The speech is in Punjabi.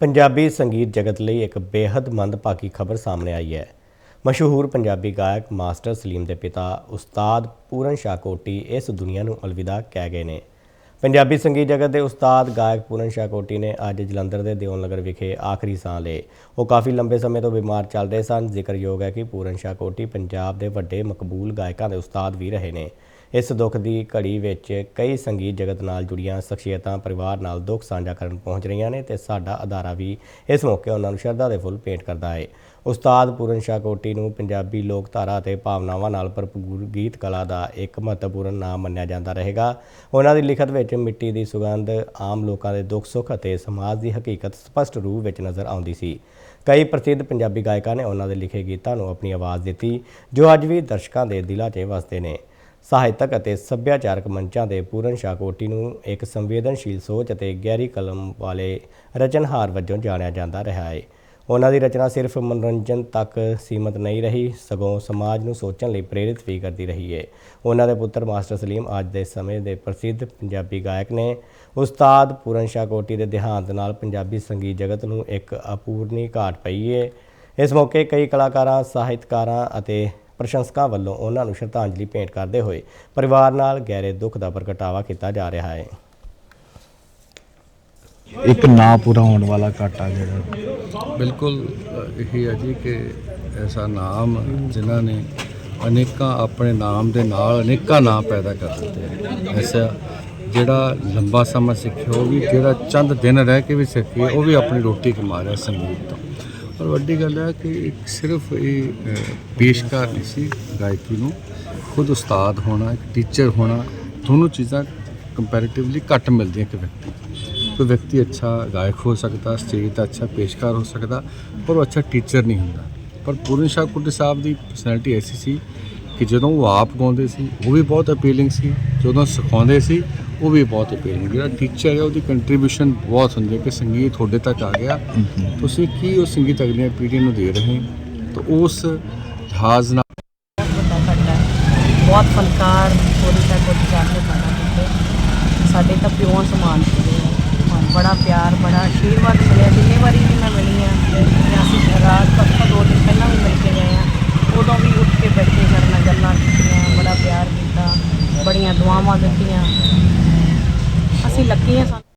ਪੰਜਾਬੀ ਸੰਗੀਤ ਜਗਤ ਲਈ ਇੱਕ ਬੇहद ਮੰਦਭਾਗੀ ਖਬਰ ਸਾਹਮਣੇ ਆਈ ਹੈ। ਮਸ਼ਹੂਰ ਪੰਜਾਬੀ ਗਾਇਕ ਮਾਸਟਰ ਸਲੀਮ ਦੇ ਪਿਤਾ ਉਸਤਾਦ ਪੂਰਨ ਸ਼ਾਹ ਕੋਟੀ ਇਸ ਦੁਨੀਆ ਨੂੰ ਅਲਵਿਦਾ ਕਹਿ ਗਏ ਨੇ। ਪੰਜਾਬੀ ਸੰਗੀਤ ਜਗਤ ਦੇ ਉਸਤਾਦ ਗਾਇਕ ਪੂਰਨ ਸ਼ਾਹ ਕੋਟੀ ਨੇ ਅੱਜ ਜਲੰਧਰ ਦੇ ਦਿਓਨ ਨਗਰ ਵਿਖੇ ਆਖਰੀ ਸਾਹ ਲਏ। ਉਹ ਕਾਫੀ ਲੰਬੇ ਸਮੇਂ ਤੋਂ ਬਿਮਾਰ ਚੱਲ ਰਹੇ ਸਨ। ਜ਼ਿਕਰਯੋਗ ਹੈ ਕਿ ਪੂਰਨ ਸ਼ਾਹ ਕੋਟੀ ਪੰਜਾਬ ਦੇ ਵੱਡੇ ਮਕਬੂਲ ਗਾਇਕਾਂ ਦੇ ਉਸਤਾਦ ਵੀ ਰਹੇ ਨੇ। ਇਸ ਦੁੱਖ ਦੀ ਘੜੀ ਵਿੱਚ ਕਈ ਸੰਗੀਤ ਜਗਤ ਨਾਲ ਜੁੜੀਆਂ ਸ਼ਖਸੀਅਤਾਂ ਪਰਿਵਾਰ ਨਾਲ ਦੁੱਖ ਸਾਂਝਾ ਕਰਨ ਪਹੁੰਚ ਰਹੀਆਂ ਨੇ ਤੇ ਸਾਡਾ ਅਦਾਰਾ ਵੀ ਇਸ ਮੌਕੇ ਉਹਨਾਂ ਨੂੰ ਸ਼ਰਧਾ ਦੇ ਫੁੱਲ ਭੇਂਟ ਕਰਦਾ ਹੈ। ਉਸਤਾਦ ਪੂਰਨ ਸ਼ਾਹ ਕੋਟੀ ਨੂੰ ਪੰਜਾਬੀ ਲੋਕ ਧਾਰਾ ਅਤੇ ਭਾਵਨਾਵਾਂ ਨਾਲ ਭਰਪੂਰ ਗੀਤ ਕਲਾ ਦਾ ਇੱਕ ਮਹੱਤਵਪੂਰਨ ਨਾਮ ਮੰਨਿਆ ਜਾਂਦਾ ਰਹੇਗਾ। ਉਹਨਾਂ ਦੀ ਲਿਖਤ ਵਿੱਚ ਮਿੱਟੀ ਦੀ ਸੁਗੰਧ ਆਮ ਲੋਕਾਂ ਦੇ ਦੁੱਖ, ਸੁੱਖ ਅਤੇ ਸਮਾਜ ਦੀ ਹਕੀਕਤ ਸਪਸ਼ਟ ਰੂਪ ਵਿੱਚ ਨਜ਼ਰ ਆਉਂਦੀ ਸੀ। ਕਈ ਪ੍ਰਸਿੱਧ ਪੰਜਾਬੀ ਗਾਇਕਾਂ ਨੇ ਉਹਨਾਂ ਦੇ ਲਿਖੇ ਗੀਤਾਂ ਨੂੰ ਆਪਣੀ ਆਵਾਜ਼ ਦਿੱਤੀ, ਜੋ ਅੱਜ ਵੀ ਦਰਸ਼ਕਾਂ ਦੇ ਦਿਲਾਂ 'ਚ ਵਸਦੇ ਨੇ। ਸਾਹਿਤਕ ਅਤੇ ਸੱਭਿਆਚਾਰਕ ਮੰਚਾਂ ਦੇ ਪੂਰਨ ਸ਼ਾਹ ਕੋਟੀ ਨੂੰ ਇੱਕ ਸੰਵੇਦਨਸ਼ੀਲ ਸੋਚ ਅਤੇ ਗਹਿਰੀ ਕਲਮ ਵਾਲੇ ਰਚਨਹਾਰ ਵਜੋਂ ਜਾਣਿਆ ਜਾਂਦਾ ਰਿਹਾ ਹੈ। ਉਹਨਾਂ ਦੀ ਰਚਨਾ ਸਿਰਫ ਮਨੋਰੰਜਨ ਤੱਕ ਸੀਮਤ ਨਹੀਂ ਰਹੀ, ਸਗੋਂ ਸਮਾਜ ਨੂੰ ਸੋਚਣ ਲਈ ਪ੍ਰੇਰਿਤ ਵੀ ਕਰਦੀ ਰਹੀ ਹੈ। ਉਹਨਾਂ ਦੇ ਪੁੱਤਰ ਮਾਸਟਰ ਸਲੀਮ ਅੱਜ ਦੇ ਸਮੇਂ ਦੇ ਪ੍ਰਸਿੱਧ ਪੰਜਾਬੀ ਗਾਇਕ ਨੇ। ਉਸਤਾਦ ਪੂਰਨ ਸ਼ਾਹ ਕੋਟੀ ਦੇ ਦੇਹਾਂਤ ਨਾਲ ਪੰਜਾਬੀ ਸੰਗੀਤ ਜਗਤ ਨੂੰ ਇੱਕ ਅਪੂਰਨੀ ਘਾਟ ਪਈ ਹੈ। ਇਸ ਮੌਕੇ ਕਈ ਕਲਾਕਾਰਾਂ, ਸਾਹਿਤਕਾਰਾਂ ਅਤੇ ਪ੍ਰਸ਼ੰਸਕਾਂ ਵੱਲੋਂ ਉਹਨਾਂ ਨੂੰ ਸ਼ਰਧਾਂਜਲੀ ਭੇਂਟ ਕਰਦੇ ਹੋਏ ਪਰਿਵਾਰ ਨਾਲ ਗਹਿਰੇ ਦੁੱਖ ਦਾ ਪ੍ਰਗਟਾਵਾ ਕੀਤਾ ਜਾ ਰਿਹਾ ਹੈ ਇੱਕ ਨਾ ਪੂਰਾ ਹੋਣ ਵਾਲਾ ਘਾਟਾ ਜਿਹੜਾ ਬਿਲਕੁਲ ਇਹੀ ਹੈ ਜੀ ਕਿ ਐਸਾ ਨਾਮ ਜਿਨ੍ਹਾਂ ਨੇ ਅਨੇਕਾਂ ਆਪਣੇ ਨਾਮ ਦੇ ਨਾਲ ਅਨੇਕਾਂ ਨਾਮ ਪੈਦਾ ਕਰ ਦਿੱਤੇ। ਐਸਾ ਜਿਹੜਾ ਲੰਬਾ ਸਮਾਂ ਸਿੱਖਿਆ, ਉਹ ਵੀ ਜਿਹੜਾ ਚੰਦ ਦਿਨ ਰਹਿ ਕੇ ਵੀ ਸਿੱਖਿਆ ਉਹ ਵੀ ਆਪਣੀ ਰੋਟੀ ਕਮਾ ਰਿਹਾ ਸੰਗੀਤ ਤੋਂ। ਪਰ ਵੱਡੀ ਗੱਲ ਹੈ ਕਿ ਇੱਕ ਸਿਰਫ ਇਹ ਪੇਸ਼ਕਾਰ ਨਹੀਂ ਸੀ ਗਾਇਕੀ ਨੂੰ। ਖੁਦ ਉਸਤਾਦ ਹੋਣਾ, ਇੱਕ ਟੀਚਰ ਹੋਣਾ, ਦੋਨੋਂ ਚੀਜ਼ਾਂ ਕੰਪੈਰੀਟਿਵਲੀ ਘੱਟ ਮਿਲਦੀਆਂ ਇੱਕ ਵਿਅਕਤੀ ਕੋਈ ਵਿਅਕਤੀ ਅੱਛਾ ਗਾਇਕ ਹੋ ਸਕਦਾ ਸਟੇਜ ਦਾ ਅੱਛਾ ਪੇਸ਼ਕਾਰ ਹੋ ਸਕਦਾ, ਪਰ ਉਹ ਅੱਛਾ ਟੀਚਰ ਨਹੀਂ ਹੁੰਦਾ। ਪਰ ਪੂਰਨ ਸ਼ਾਹ ਕੁੱਟੀ ਸਾਹਿਬ ਦੀ ਪਰਸਨੈਲਿਟੀ ਐਸੀ ਸੀ ਕਿ ਜਦੋਂ ਉਹ ਆਪ ਗਾਉਂਦੇ ਸੀ, ਉਹ ਵੀ ਬਹੁਤ ਅਪੀਲਿੰਗ ਸੀ। ਜਦੋਂ ਸਿਖਾਉਂਦੇ ਸੀ ਉਹ ਵੀ ਬਹੁਤ ਅਪੀਲਿੰਗ ਜਿਹੜਾ ਟੀਚਰ ਹੈ, ਉਹਦੀ ਕੰਟਰੀਬਿਊਸ਼ਨ ਬਹੁਤ ਹੁੰਦੀ ਹੈ ਕਿ ਸੰਗੀਤ ਤੁਹਾਡੇ ਤੱਕ ਆ ਗਿਆ। ਤੁਸੀਂ ਕੀ ਉਹ ਸੰਗੀਤ ਅਗਲੀਆਂ ਪੀੜ੍ਹੀਆਂ ਨੂੰ ਦੇ ਰਹੇ ਤਾਂ ਉਸ ਲਿਹਾਜ਼ ਨਾਲ ਬਹੁਤ ਫਨਕਾਰ ਕੋਈ ਤਾਂ ਕੋਈ ਜਾਣਦੇ ਬਣਾ ਦਿੱਤੇ ਸਾਡੇ ਤਾਂ ਪਿਓਨ ਸਮਾਨ ਸੀਗੇ ਬੜਾ ਪਿਆਰ, ਬੜਾ ਆਸ਼ੀਰਵਾਦ ਮਿਲਿਆ। ਜਿੰਨੇ ਵਾਰੀ ਵੀ ਮੈਂ ਮਿਲੀ ਆ ਜਾਂ ਅਸੀਂ ਰਾਤ ਦੋ ਦਿਨ ਪਹਿਲਾਂ ਵੀ ਮਿਲ ਕੇ ਗਏ ਆ ਉਦੋਂ ਵੀ ਉੱਠ ਕੇ ਬੈਠੇ ਕਰਨਾ ਗੱਲਾਂ ਕੀਤੀਆਂ, ਬੜਾ ਪਿਆਰ ਕੀਤਾ, ਬੜੀਆਂ ਦੁਆਵਾਂ ਦਿੱਤੀਆਂ। fácil aquí. Eso.